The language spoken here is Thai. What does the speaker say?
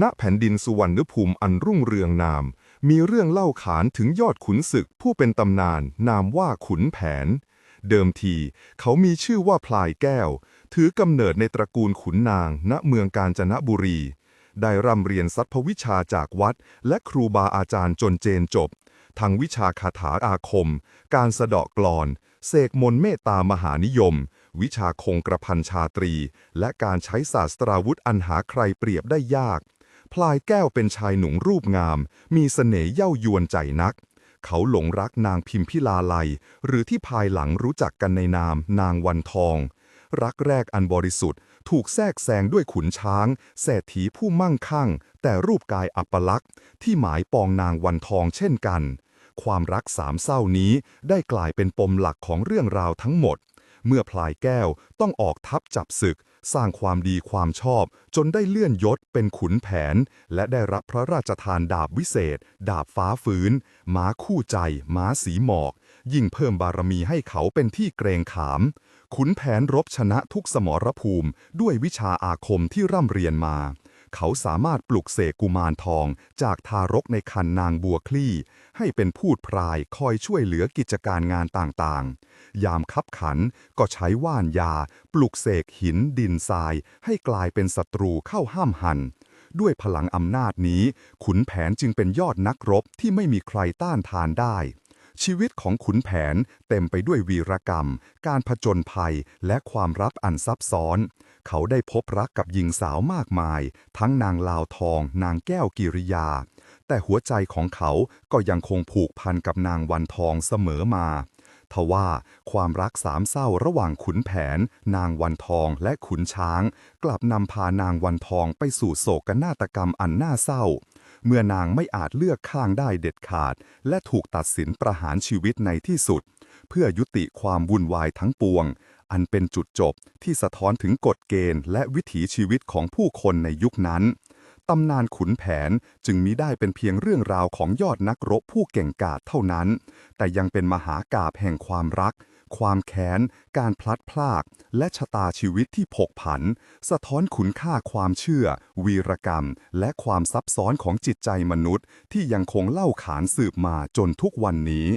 ณแผ่นดินสุวรรณภูมิอันรุ่งเรืองนาม มีเรื่องเล่าขานถึงยอดขุนศึกผู้เป็นตำนาน นามว่าขุนแผน เดิมที เขามีชื่อว่าพลายแก้ว ถือกำเนิดในตระกูลขุนนาง ณเมืองกาญจนบุรี ได้ร่ำเรียนสัพพวิชาจากวัด และครูบาอาจารย์จนเจนจบ ทั้งวิชาคาถาอาคม การสะเดาะกลอน เสกมนเมตตามหานิยมวิชาคงกระพันชาตรี และการใช้ศาสตราวุธอันหาใครเปรียบได้ยาก พลายแก้วเป็นชายหนุ่มรูปงาม มีเสน่ห์เย่ายวนใจนัก เขาหลงรักนางพิมพิลาไลยหรือที่ภายหลังรู้จักกันในนามนางวันทอง รักแรกอันบริสุทธิ์ ถูกแทรกแซงด้วยขุนช้างเศรษฐีผู้มั่งคั่ง แต่รูปกายอัปลักษ์ที่หมายปองนางวันทองเช่นกัน ความรักสามเศร้านี้ได้กลายเป็นปมหลักของเรื่องราวทั้งหมด เมื่อพลายแก้วต้องออกทัพจับศึก สร้างความดีความชอบ จนได้เลื่อนยศเป็นขุนแผน และได้รับพระราชทานดาบวิเศษ ดาบฟ้าฟื้นม้าคู่ใจ ม้าสีหมอก ยิ่งเพิ่มบารมีให้เขาเป็นที่เกรงขาม ขุนแผนรบชนะทุกสมรภูมิ ด้วยวิชาอาคมที่ร่ำเรียนมา เขาสามารถปลุกเสกกุมารทองจากทารกในคันนางบัวคลี่ ให้เป็นพูดพรายคอยช่วยเหลือกิจการงานต่างๆ ยามคับขันก็ใช้ว่านยา ปลุกเสกหินดินทราย ให้กลายเป็นศัตรูเข้าห้ามหัน ด้วยพลังอำนาจนี้ ขุนแผนจึงเป็นยอดนักรบที่ไม่มีใครต้านทานได้ชีวิตของขุนแผนเต็มไปด้วยวีรกรรม การผจญภัย และความรักอันซับซ้อน เขาได้พบรักกับหญิงสาวมากมาย ทั้งนางลาวทอง นางแก้วกิริยา แต่หัวใจของเขาก็ยังคงผูกพันกับนางวันทองเสมอมาทว่าความรักสามเศร้าระหว่างขุนแผน นางวันทองและขุนช้าง กลับนำพานางวันทองไปสู่โศกนาฏกรรมอันน่าเศร้า เมื่อนางไม่อาจเลือกข้างได้เด็ดขาด และถูกตัดสินประหารชีวิตในที่สุด เพื่อยุติความวุ่นวายทั้งปวง อันเป็นจุดจบที่สะท้อนถึงกฎเกณฑ์ และวิถีชีวิตของผู้คนในยุคนั้นตำนานขุนแผนจึงมิได้เป็นเพียงเรื่องราวของยอดนักรบผู้เก่งกาจเท่านั้น แต่ยังเป็นมหากาบแห่งความรัก ความแค้น การพลัดพราก และชะตาชีวิตที่ผกผัน สะท้อนคุณค่าความเชื่อ วีรกรรม และความซับซ้อนของจิตใจมนุษย์ ที่ยังคงเล่าขานสืบมาจนทุกวันนี้